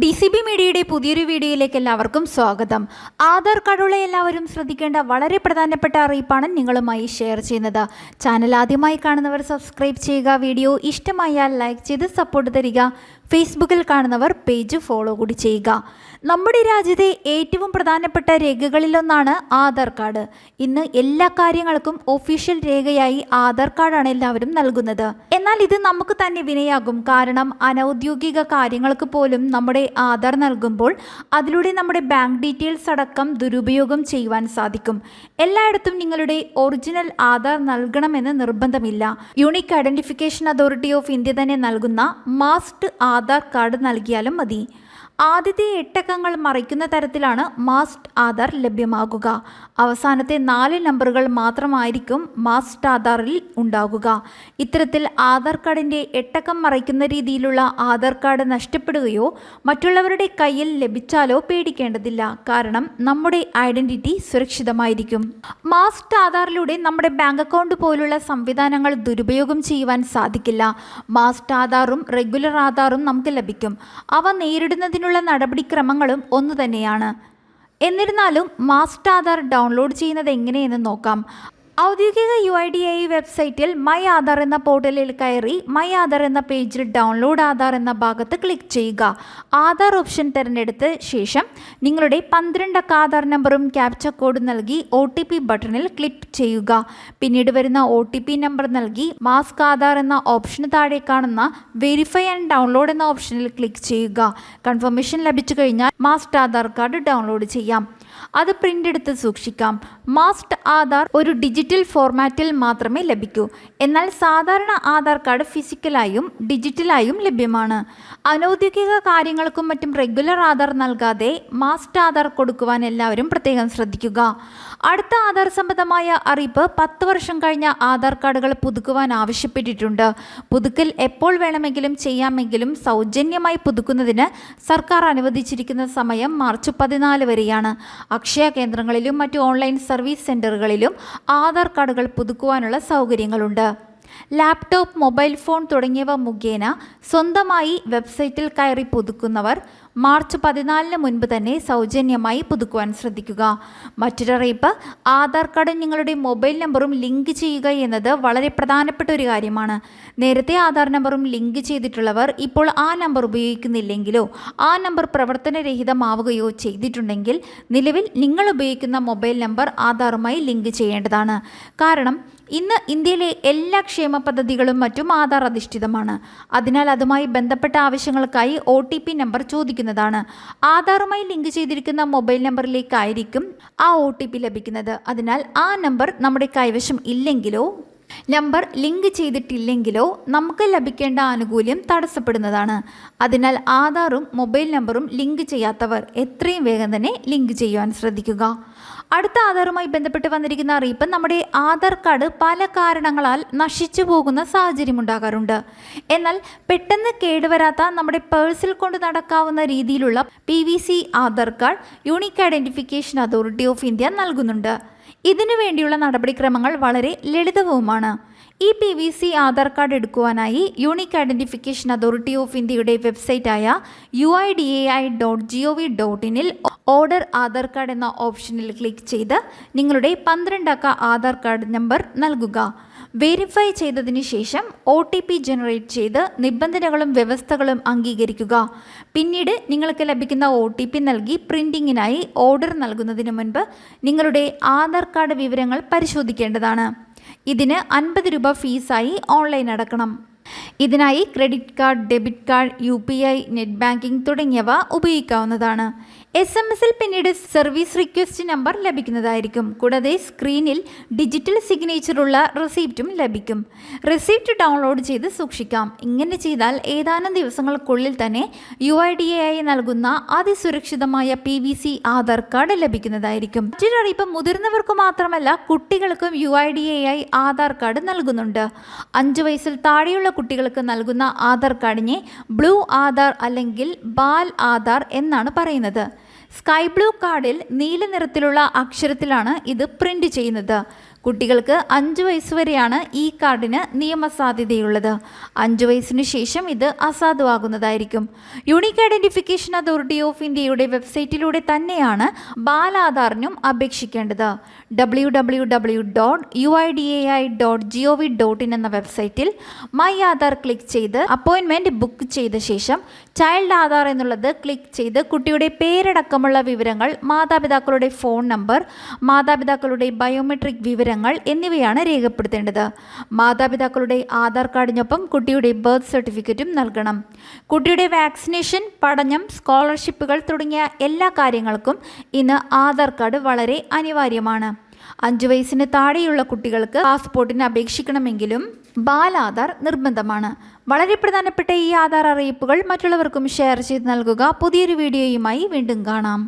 D C B മീഡിയയുടെ പുതിയൊരു വീഡിയോയിലേക്ക് എല്ലാവർക്കും സ്വാഗതം. ആധാർ കാർഡുള്ള എല്ലാവരും ശ്രദ്ധിക്കേണ്ട വളരെ പ്രധാനപ്പെട്ട അറിയിപ്പാണ് നിങ്ങളുമായി ഷെയർ ചെയ്യുന്നത്. ചാനൽ ആദ്യമായി കാണുന്നവർ സബ്സ്ക്രൈബ് ചെയ്യുക വീഡിയോ ഇഷ്ടമായാൽ ലൈക്ക് ചെയ്ത് സപ്പോർട്ട് തരിക ഫേസ്ബുക്കിൽ കാണുന്നവർ പേജ് ഫോളോ കൂടി ചെയ്യുക. നമ്മുടെ രാജ്യത്തെ ഏറ്റവും പ്രധാനപ്പെട്ട രേഖകളിലൊന്നാണ് ആധാർ കാർഡ്. ഇന്ന് എല്ലാ കാര്യങ്ങൾക്കും ഒഫീഷ്യൽ രേഖയായി ആധാർ കാർഡാണ് എല്ലാവരും നൽകുന്നത്. എന്നാൽ ഇത് നമുക്ക് തന്നെ വിനയാകും. കാരണം അനൗദ്യോഗിക കാര്യങ്ങൾക്ക് പോലും നമ്മുടെ ആധാർ നൽകുമ്പോൾ അതിലൂടെ നമ്മുടെ ബാങ്ക് ഡീറ്റെയിൽസ് അടക്കം ദുരുപയോഗം ചെയ്യുവാൻ സാധിക്കും. എല്ലായിടത്തും നിങ്ങളുടെ ഒറിജിനൽ ആധാർ നൽകണമെന്ന് നിർബന്ധമില്ല. Unique identification authority of India തന്നെ നൽകുന്ന മാസ്ഡ് ആധാർ കാർഡ് നൽകിയാലും മതി. ആദ്യത്തെ എട്ടക്കങ്ങൾ മറിക്കുന്ന തരത്തിലാണ് മാസ്റ്റ് ആധാർ ലഭ്യമാകുക. അവസാനത്തെ നാല് നമ്പറുകൾ മാത്രമായിരിക്കും മാസ്റ്റ് ആധാറിൽ ഉണ്ടാകുക. ഇത്തരത്തിൽ ആധാർ കാർഡിന്റെ എട്ടക്കം മറയ്ക്കുന്ന രീതിയിലുള്ള ആധാർ കാർഡ് നഷ്ടപ്പെടുകയോ മറ്റുള്ളവരുടെ കയ്യിൽ ലഭിച്ചാലോ പേടിക്കേണ്ടതില്ല. കാരണം നമ്മുടെ ഐഡന്റിറ്റി സുരക്ഷിതമായിരിക്കും. മാസ്റ്റ് ആധാറിലൂടെ നമ്മുടെ ബാങ്ക് അക്കൗണ്ട് പോലുള്ള സംവിധാനങ്ങൾ ദുരുപയോഗം ചെയ്യുവാൻ സാധിക്കില്ല. മാസ്റ്റ് ആധാറും റെഗുലർ ആധാറും നമുക്ക് ലഭിക്കും. അവ നേരിടുന്നതിനുള്ള നടപടിക്രമങ്ങളും ഒന്നു തന്നെയാണ്. എന്നിരുന്നാലും മാസ്റ്റ് ആധാർ ഡൗൺലോഡ് ചെയ്യുന്നത് എങ്ങനെയെന്ന് നോക്കാം. ഔദ്യോഗിക യു ഐ ഡി ഐ വെബ്സൈറ്റിൽ മൈ ആധാർ എന്ന പോർട്ടലിൽ കയറി മൈ ആധാർ എന്ന പേജിൽ ഡൗൺലോഡ് ആധാർ എന്ന ഭാഗത്ത് ക്ലിക്ക് ചെയ്യുക. ആധാർ ഓപ്ഷൻ തിരഞ്ഞെടുത്ത ശേഷം നിങ്ങളുടെ പന്ത്രണ്ടക്ക ആധാർ നമ്പറും ക്യാപ്ച കോഡ് നൽകി ഒ ടി പി ബട്ടണിൽ ക്ലിക്ക് ചെയ്യുക. പിന്നീട് വരുന്ന ഒ ടി പി നമ്പർ നൽകി മാസ്ക് ആധാർ എന്ന ഓപ്ഷന് താഴെ കാണുന്ന വെരിഫൈ ആൻഡ് ഡൗൺലോഡ് എന്ന ഓപ്ഷനിൽ ക്ലിക്ക് ചെയ്യുക. കൺഫർമേഷൻ ലഭിച്ചു കഴിഞ്ഞാൽ മാസ്റ്റ് ആധാർ കാർഡ് ഡൗൺലോഡ് ചെയ്യാം. അത് പ്രിന്റ് എടുത്ത് സൂക്ഷിക്കാം. മാസ്റ്റ് ആധാർ ഒരു ഡിജിറ്റൽ ഫോർമാറ്റിൽ മാത്രമേ ലഭിക്കൂ. എന്നാൽ സാധാരണ ആധാർ കാർഡ് ഫിസിക്കലായും ഡിജിറ്റലായും ലഭ്യമാണ്. അനൗദ്യോഗിക കാര്യങ്ങൾക്കും മറ്റും റെഗുലർ ആധാർ നൽകാതെ മാസ്റ്റ് ആധാർ കൊടുക്കുവാൻ എല്ലാവരും പ്രത്യേകം ശ്രദ്ധിക്കുക. അടുത്ത ആധാർ സംബന്ധമായ അറിയിപ്പ് പത്ത് വർഷം കഴിഞ്ഞ ആധാർ കാർഡുകൾ പുതുക്കുവാൻ ആവശ്യപ്പെട്ടിട്ടുണ്ട്. പുതുക്കൽ എപ്പോൾ വേണമെങ്കിലും ചെയ്യാമെങ്കിലും സൗജന്യമായി പുതുക്കുന്നതിന് സർക്കാർ അനുവദിച്ചിരിക്കുന്ന സമയം മാർച്ച് പതിനാല് വരെയാണ്. അക്ഷയ കേന്ദ്രങ്ങളിലും മറ്റു ഓൺലൈൻ സർവീസ് സെന്ററുകളിലും ആധാർ കാർഡുകൾ പുതുക്കുവാനുള്ള സൗകര്യങ്ങളുണ്ട്. ലാപ്ടോപ്പ് മൊബൈൽ ഫോൺ തുടങ്ങിയവ മുഖേന സ്വന്തമായി വെബ്സൈറ്റിൽ കയറി പുതുക്കുന്നവർ മാർച്ച് പതിനാലിന് മുൻപ് തന്നെ സൗജന്യമായി പുതുക്കുവാൻ ശ്രദ്ധിക്കുക. മറ്റൊരറിയിപ്പ് ആധാർ കാർഡ് നിങ്ങളുടെ മൊബൈൽ നമ്പറും ലിങ്ക് ചെയ്യുക എന്നത് വളരെ പ്രധാനപ്പെട്ട ഒരു കാര്യമാണ്. നേരത്തെ ആധാർ നമ്പറും ലിങ്ക് ചെയ്തിട്ടുള്ളവർ ഇപ്പോൾ ആ നമ്പർ ഉപയോഗിക്കുന്നില്ലെങ്കിലോ ആ നമ്പർ പ്രവർത്തനരഹിതമാവുകയോ ചെയ്തിട്ടുണ്ടെങ്കിൽ നിലവിൽ നിങ്ങൾ ഉപയോഗിക്കുന്ന മൊബൈൽ നമ്പർ ആധാറുമായി ലിങ്ക് ചെയ്യേണ്ടതാണ്. കാരണം ഇന്ന് ഇന്ത്യയിലെ എല്ലാ ക്ഷേമ പദ്ധതികളും മറ്റും ആധാർ അധിഷ്ഠിതമാണ്. അതിനാൽ അതുമായി ബന്ധപ്പെട്ട ആവശ്യങ്ങൾക്കായി ഒ ടി പി നമ്പർ ചോദിക്കുന്നതാണ്. ആധാറുമായി ലിങ്ക് ചെയ്തിരിക്കുന്ന മൊബൈൽ നമ്പറിലേക്കായിരിക്കും ആ ഒ ലഭിക്കുന്നത്. അതിനാൽ ആ നമ്പർ നമ്മുടെ കൈവശം ഇല്ലെങ്കിലോ? നമ്പർ ലിങ്ക് ചെയ്തിട്ടില്ലെങ്കിലോ നമുക്ക് ലഭിക്കേണ്ട ആനുകൂല്യം തടസ്സപ്പെടുന്നതാണ്. അതിനാൽ ആധാറും മൊബൈൽ നമ്പറും ലിങ്ക് ചെയ്യാത്തവർ എത്രയും വേഗം തന്നെ ലിങ്ക് ചെയ്യുവാൻ ശ്രദ്ധിക്കുക. അടുത്ത ആധാറുമായി ബന്ധപ്പെട്ട് വന്നിരിക്കുന്ന അറിയിപ്പ് നമ്മുടെ ആധാർ കാർഡ് പല കാരണങ്ങളാൽ നശിച്ചു പോകുന്ന സാഹചര്യമുണ്ടാകാറുണ്ട് എന്നാൽ പെട്ടെന്ന് കേടുവരാത്ത നമ്മുടെ പേഴ്സിൽ കൊണ്ട് നടക്കാവുന്ന രീതിയിലുള്ള P Aadhaar card unique identification authority of India നൽകുന്നുണ്ട്. ഇതിനു വേണ്ടിയുള്ള നടപടിക്രമങ്ങൾ വളരെ ലളിതവുമാണ്. ഈ P V C Aadhaar card എടുക്കുവാനായി unique identification authority of ഇന്ത്യയുടെ വെബ്സൈറ്റായ U I D A I dot G O V dot ഇനിൽ order Aadhaar card എന്ന ഓപ്ഷനിൽ ക്ലിക്ക് ചെയ്ത് നിങ്ങളുടെ പന്ത്രണ്ടക്ക ആധാർ കാർഡ് നമ്പർ നൽകുക. വെരിഫൈ ചെയ്തതിന് ശേഷം ഒ ടി പി ജനറേറ്റ് ചെയ്ത് നിബന്ധനകളും വ്യവസ്ഥകളും അംഗീകരിക്കുക. പിന്നീട് നിങ്ങൾക്ക് ലഭിക്കുന്ന ഒ ടി പി നൽകി പ്രിന്റിങ്ങിനായി ഓർഡർ നൽകുന്നതിന് മുൻപ് നിങ്ങളുടെ ആധാർ കാർഡ് വിവരങ്ങൾ പരിശോധിക്കേണ്ടതാണ്. ഇതിന് അൻപത് രൂപ ഫീസായി ഓൺലൈൻ അടക്കണം. ഇതിനായി credit card debit card U P I net banking തുടങ്ങിയവ ഉപയോഗിക്കാവുന്നതാണ്. എസ് എം എസിൽ പിന്നീട് സർവീസ് റിക്വസ്റ്റ് നമ്പർ ലഭിക്കുന്നതായിരിക്കും. കൂടാതെ സ്ക്രീനിൽ ഡിജിറ്റൽ സിഗ്നേച്ചറുള്ള റെസീപ്റ്റും ലഭിക്കും. റെസീപ്റ്റ് ഡൗൺലോഡ് ചെയ്ത് സൂക്ഷിക്കാം. ഇങ്ങനെ ചെയ്താൽ ഏതാനും ദിവസങ്ങൾക്കുള്ളിൽ തന്നെ യു ഐ ഡി എ ആയി നൽകുന്ന അതിസുരക്ഷിതമായ P V C Aadhaar card ലഭിക്കുന്നതായിരിക്കും. മറ്റൊരറിയിപ്പ് മുതിർന്നവർക്ക് മാത്രമല്ല കുട്ടികൾക്കും യു ഐ ഡി എ ആയി ആധാർ കാർഡ് നൽകുന്നുണ്ട്. അഞ്ച് വയസ്സിൽ താഴെയുള്ള കുട്ടികൾക്ക് നൽകുന്ന ആധാർ കാർഡിനെ ബ്ലൂ ആധാർ അല്ലെങ്കിൽ ബാൽ ആധാർ എന്നാണ് പറയുന്നത്. സ്കൈ ബ്ലൂ കാർഡിൽ നീല നിറത്തിലുള്ള അക്ഷരത്തിലാണ് ഇത് പ്രിന്റ് ചെയ്യുന്നത്. കുട്ടികൾക്ക് അഞ്ച് വയസ്സ് വരെയാണ് ഈ കാർഡിന് നിയമസാധ്യതയുള്ളത്. അഞ്ച് വയസ്സിന് ശേഷം ഇത് അസാധുവാകുന്നതായിരിക്കും. യൂണിക് ഐഡന്റിഫിക്കേഷൻ അതോറിറ്റി ഓഫ് ഇന്ത്യയുടെ വെബ്സൈറ്റിലൂടെ തന്നെയാണ് ബാലാധാറിനും അപേക്ഷിക്കേണ്ടത്. W W W dot U I D A I dot G O V dot in എന്ന വെബ്സൈറ്റിൽ മൈ ആധാർ ക്ലിക്ക് ചെയ്ത് അപ്പോയിൻമെന്റ് ബുക്ക് ചെയ്ത ശേഷം ചൈൽഡ് ആധാർ എന്നുള്ളത് ക്ലിക്ക് ചെയ്ത് കുട്ടിയുടെ പേരടക്കമുള്ള വിവരങ്ങൾ മാതാപിതാക്കളുടെ ഫോൺ നമ്പർ മാതാപിതാക്കളുടെ ബയോമെട്രിക് വിവരങ്ങൾ എന്നിവയാണ് രേഖപ്പെടുത്തേണ്ടത്. മാതാപിതാക്കളുടെ ആധാർ കാർഡിനൊപ്പം കുട്ടിയുടെ ബർത്ത് സർട്ടിഫിക്കറ്റും നൽകണം. കുട്ടിയുടെ വാക്സിനേഷൻ പഠനം സ്കോളർഷിപ്പുകൾ തുടങ്ങിയ എല്ലാ കാര്യങ്ങൾക്കും ഇന്ന് ആധാർ കാർഡ് വളരെ അനിവാര്യമാണ്. അഞ്ചു വയസ്സിന് താഴെയുള്ള കുട്ടികൾക്ക് പാസ്പോർട്ടിന് അപേക്ഷിക്കണമെങ്കിലും ബാലാധാർ നിർബന്ധമാണ്. വളരെ പ്രധാനപ്പെട്ട ഈ ആധാർ അറിയിപ്പുകൾ മറ്റുള്ളവർക്കും ഷെയർ ചെയ്ത് നൽകുക. പുതിയൊരു വീഡിയോയുമായി വീണ്ടും കാണാം.